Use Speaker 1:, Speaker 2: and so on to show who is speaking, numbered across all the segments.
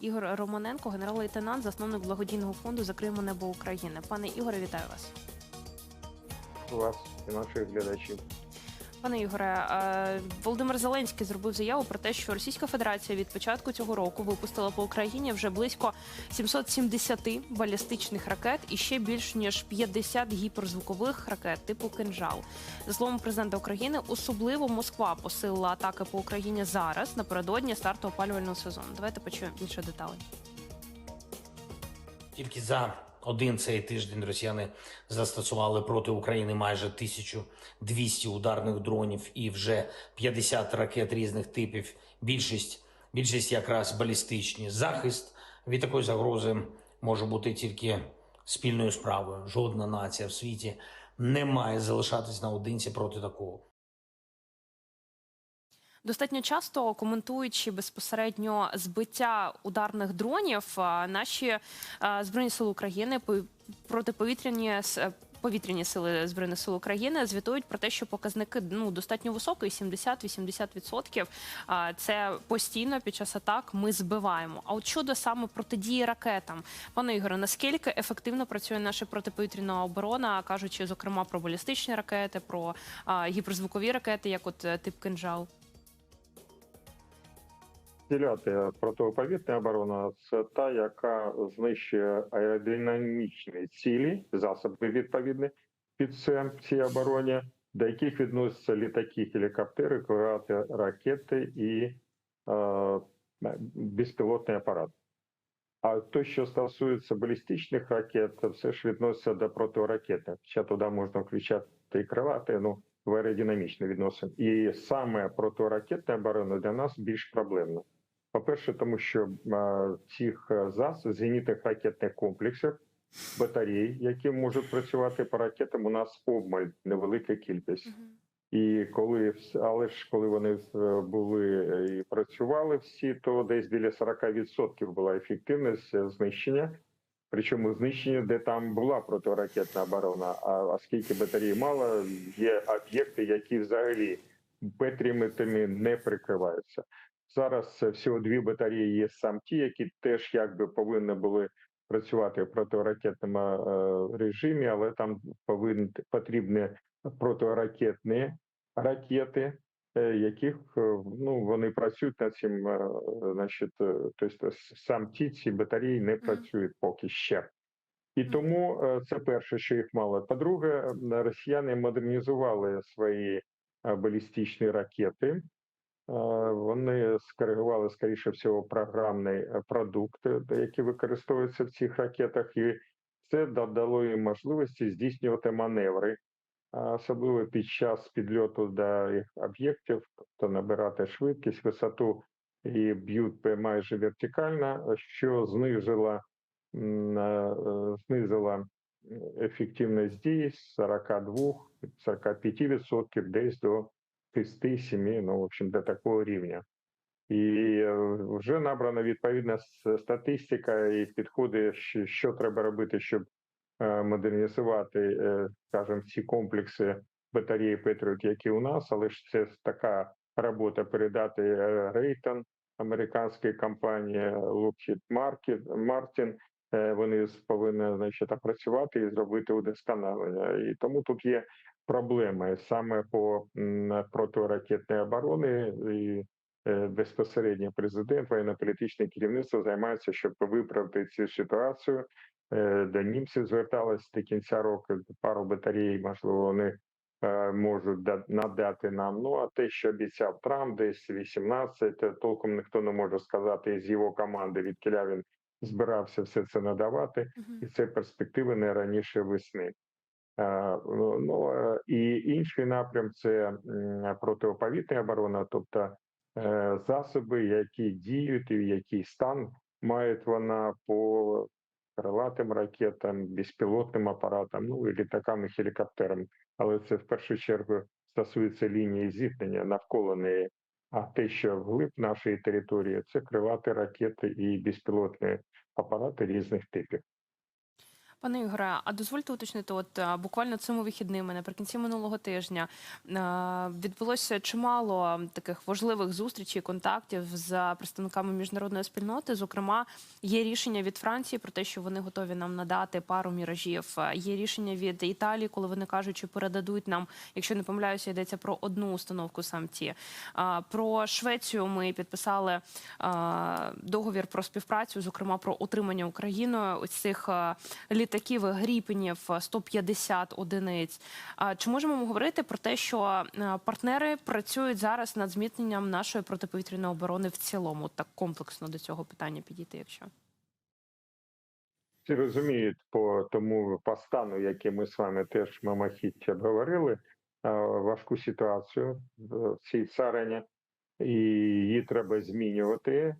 Speaker 1: Ігор Романенко, генерал-лейтенант, засновник благодійного фонду Закриємо небо України. Пане Ігоре, вітаю вас.
Speaker 2: вас і наших глядачів.
Speaker 1: Пане Ігоре, е, Володимир Зеленський зробив заяву про те, що Російська Федерація від початку цього року випустила по Україні вже близько 770 балістичних ракет і ще більш ніж 50 гіперзвукових ракет типу кинжал. За словом президента України, особливо Москва посилила атаки по Україні зараз напередодні старту опалювального сезону. Давайте почуємо більше деталей.
Speaker 3: Тільки за один цей тиждень росіяни застосували проти України майже 1200 ударних дронів і вже 50 ракет різних типів. Більшість більшість якраз балістичні. Захист від такої загрози може бути тільки спільною справою. Жодна нація в світі не має залишатись наодинці проти такого.
Speaker 1: Достатньо часто коментуючи безпосередньо збиття ударних дронів, наші збройні сили України по- протиповітряні повітряні сили збройних сил України звітують про те, що показники ну достатньо високі, 70-80%. А, Це постійно під час атак ми збиваємо. А от щодо саме протидії ракетам, пане Ігоре, наскільки ефективно працює наша протиповітряна оборона, кажучи, зокрема про балістичні ракети, про гіперзвукові ракети, як от е, тип кинжал?
Speaker 2: Діляти протиповітряна оборона це та, яка знищує аеродинамічні цілі, засоби відповідні під цій обороні, до яких відносяться літаки, гелікоптери, крилаті ракети і е, безпілотний апарат. А то, що стосується балістичних ракет, це все ж відноситься до протиракетних. Ще туди можна включати і крилати, ну в аеродинамічні відносини. І саме протиракетна оборона для нас більш проблемна. По-перше, тому що цих е, засобів зенітних ракетних комплексів, батарей, які можуть працювати по ракетам, у нас обмаль невелика кількість. І коли але ж коли вони е, були е, і працювали всі, то десь біля 40% була ефективність знищення. Причому знищення, де там була протиракетна оборона. А оскільки батарей мало, є об'єкти, які взагалі петріметрами не прикриваються. Зараз е, всього дві батареї є сам ті, які теж якби повинні були працювати в протиракетному е, режимі, але там повинні потрібні протиракетні ракети, е, яких ну вони працюють над цим, значить, тобто сам ті ці батареї не працюють поки ще. І тому це перше, що їх мало. По-друге, росіяни модернізували свої балістичні ракети. Е, Вони скоригували, скоріше всього, програмний е, продукт, е, який використовується в цих ракетах, і це додало їм можливості здійснювати маневри, особливо під час підльоту до їх об'єктів, тобто набирати швидкість, висоту. І б'ють майже вертикально, що знизило, знизило ефективність дії з 42-45% десь до 6-7, ну, в общем, до такого рівня. І е, вже набрана відповідна статистика і підходи, що, треба робити, щоб е, модернізувати, е, скажімо, ці комплекси батареї Patriot, які у нас, але ж це така робота передати е, Рейтон, американської компанії Lockheed Martin, е, вони повинні значить, опрацювати і зробити удосконалення. І тому тут є проблеми саме по м, протиракетній оборони. І е, безпосередньо президент, воєнно-політичне керівництво займається, щоб виправити цю ситуацію. Е, До німців зверталися до кінця року пару батарей, можливо, вони е, можуть надати нам. Ну а те, що обіцяв Трамп, десь 18, е, толком ніхто не може сказати з його команди, від він збирався все це надавати, і це перспективи не раніше весни. Е, Ну ну, е, і інший напрям це протиповітряна оборона, тобто е, засоби, які діють і який стан мають вона по крилатим ракетам, безпілотним апаратам, ну і літакам і гелікоптерам. Але це в першу чергу стосується лінії зіткнення навколо неї. А те, що вглиб нашої території, це крилаті ракети і безпілотні апарати різних типів.
Speaker 1: Пане Ігоре, а дозвольте уточнити, от буквально цими вихідними, наприкінці минулого тижня, відбулося чимало таких важливих зустрічей, контактів з представниками міжнародної спільноти. Зокрема, є рішення від Франції про те, що вони готові нам надати пару міражів. Є рішення від Італії, коли вони кажуть, що передадуть нам, якщо не помиляюся, йдеться про одну установку самці. Про Швецію ми підписали договір про співпрацю, зокрема про отримання Україною ось цих а, літаків гріпенів 150 одиниць. Чи можемо ми говорити про те, що партнери працюють зараз над зміцненням нашої протиповітряної оборони в цілому? Так комплексно до цього питання підійти, якщо
Speaker 2: Всі розуміють по тому по стану, який ми з вами теж мимохідь обговорили, е, важку ситуацію в цій царині, і її треба змінювати. е,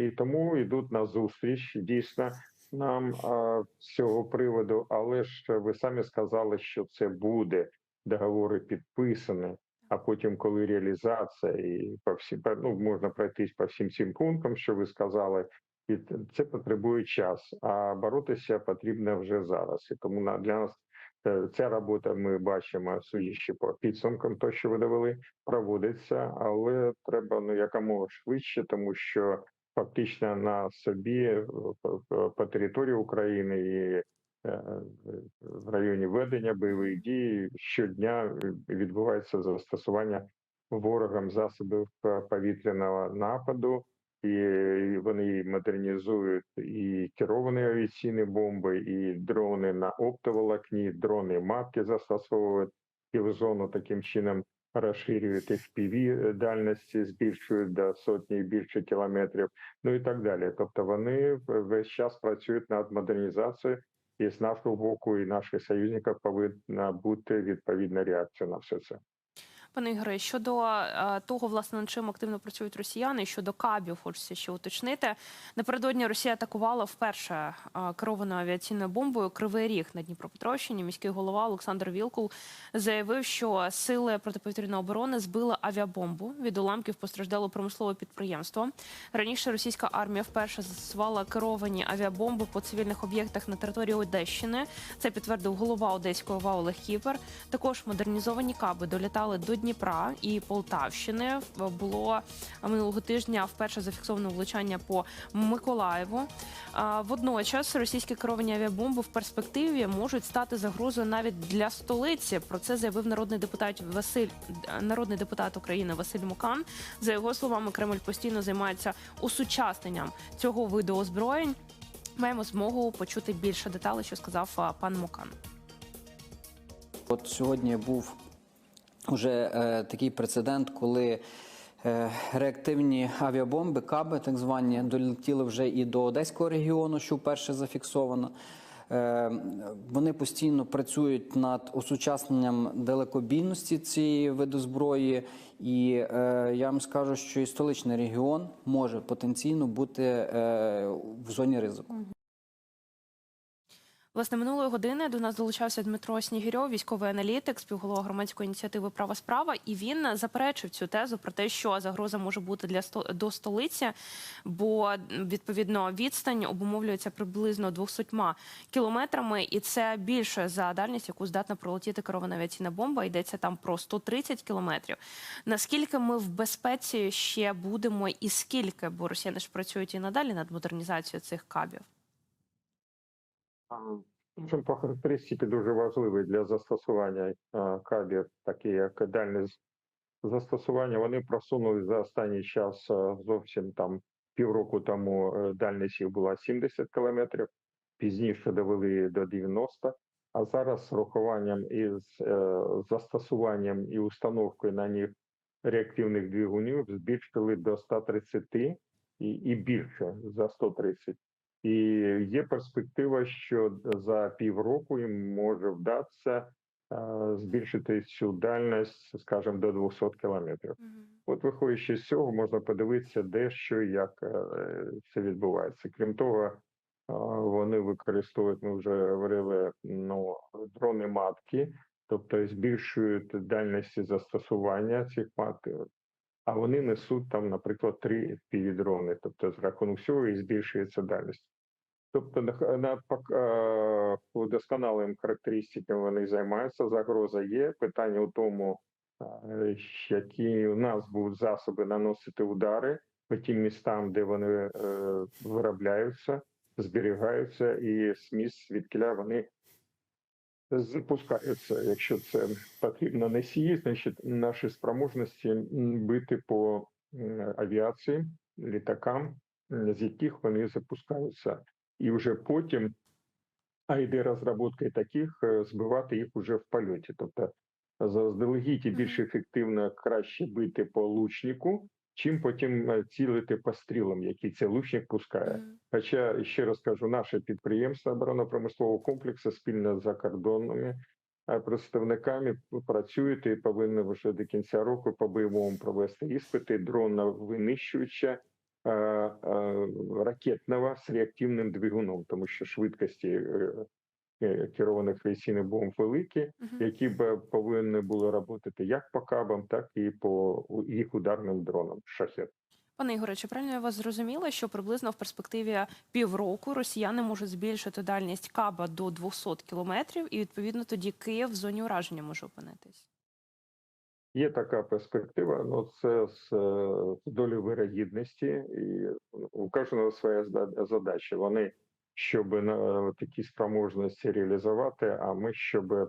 Speaker 2: І тому йдуть на зустріч дійсно нам е, з цього приводу. Але ж ви самі сказали, що це буде договори підписані. А потім, коли реалізація і по всім ну, можна пройтись по всім цим пунктам, що ви сказали, і це потребує час, а боротися потрібно вже зараз. І тому на для нас е, ця робота ми бачимо, судячи по підсумкам, то що ви довели, проводиться, але треба ну якомога швидше, тому що фактично на собі е, по- території України і е, в районі ведення бойових дій. Щодня відбувається застосування ворогам засобів е, повітряного нападу. І вони модернізують і керовані авіаційні бомби, і дрони на оптоволокні, дрони матки застосовують і в зону таким чином розширюють FPV дальності, збільшують до сотні і більше кілометрів, ну і так далі. Тобто вони весь час працюють над модернізацією, і з нашого боку, і наших союзників повинна бути відповідна реакція на все це.
Speaker 1: Пане Ігоре, щодо е, того, власне, над чим активно працюють росіяни, щодо кабів, хочеться ще уточнити. Напередодні Росія атакувала вперше е, керованою авіаційною бомбою Кривий Ріг на Дніпропетровщині. Міський голова Олександр Вілкул заявив, що сили протиповітряної оборони збили авіабомбу. Від уламків постраждало промислове підприємство. Раніше російська армія вперше застосувала керовані авіабомби по цивільних об'єктах на території Одещини. Це підтвердив голова Одеської ОВА Олег Кіпер. Також модернізовані каби долітали до Дніпра і Полтавщини. Було минулого тижня вперше зафіксовано влучання по Миколаєву. Водночас російські керовані авіабомби в перспективі можуть стати загрозою навіть для столиці. Про це заявив народний депутат Василь народний депутат України Василь Мукан. За його словами, Кремль постійно займається усучасненням цього виду озброєнь. Маємо змогу почути більше деталей, що сказав пан Мукан.
Speaker 4: От сьогодні був вже е, такий прецедент, коли е, реактивні авіабомби, каби, так звані, долетіли вже і до Одеського регіону, що вперше зафіксовано. Е, Вони постійно працюють над осучасненням далекобійності цієї виду зброї, і е, я вам скажу, що і столичний регіон може потенційно бути в зоні ризику.
Speaker 1: Власне, минулої години до нас долучався Дмитро Снігирьов, військовий аналітик, співголова громадської ініціативи Права справа, і він заперечив цю тезу про те, що загроза може бути для сто- до столиці, бо відповідно відстань обумовлюється приблизно 200 кілометрами, і це більше за дальність, яку здатна пролетіти керована авіаційна бомба. Йдеться там про 130 кілометрів. Наскільки ми в безпеці ще будемо, і скільки, бо росіяни ж працюють і надалі над модернізацією цих кабів.
Speaker 2: По характеристиці дуже важливий для застосування кабів, такі як дальне застосування. Вони просунули за останній час зовсім там півроку тому е, дальність їх була 70 кілометрів, пізніше довели до 90, а зараз з рахуванням із е, застосуванням і установкою на них реактивних двигунів збільшили до 130 і, і більше за 130. І є перспектива, що за півроку їм може вдатися е, збільшити цю дальність, скажімо, до 200 кілометрів. От виходячи з цього, можна подивитися, де що і як е, це відбувається. Крім того, е, вони використовують, ми вже говорили, ну дрони матки, тобто збільшують дальності застосування цих маток. А вони несуть там, наприклад, три півдрони, тобто з рахунок всього і збільшується дальність. Тобто над пок- е, удосконаленим характеристиками вони займаються. Загроза є. Питання у тому, е, які у нас будуть засоби наносити удари по тим містам, де вони е, виробляються, зберігаються, і сміс звідкиля вони запускаються. Якщо це потрібно носії, значить наші спроможності бити по авіації, літакам, з яких вони запускаються, і вже потім, а йде розробка таких, е, збивати їх уже в польоті. Тобто заздалегідь більш ефективно краще бити по лучнику, чим потім е, цілити по стрілам, які цей лучник пускає. Хоча ще раз кажу, наше підприємство оборонно-промислового комплексу спільно з закордонними е, представниками працюють і повинні вже до кінця року по бойовому провести іспити дрона винищувача е, ракетного з реактивним двигуном, тому що швидкості керованих авіаційних бомб великі,
Speaker 1: Мгм.
Speaker 2: які б повинні були працювати як по кабам, так і по їх ударним дронам шахет.
Speaker 1: Пане Ігоре, чи правильно я вас зрозуміла, що приблизно в перспективі півроку росіяни можуть збільшити дальність каба до 200 кілометрів, і відповідно тоді Київ в зоні ураження може опинитись?
Speaker 2: Є така перспектива, але це з е, долею вирогідності, і у кожного своя задача. Вони щоб на такі спроможності реалізувати, а ми щоб е,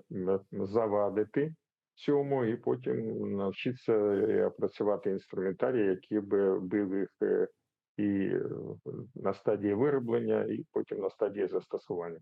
Speaker 2: завадити цьому, і потім навчитися е, опрацювати інструментарії, які би били їх е, і е, на стадії вироблення, і потім на стадії застосування.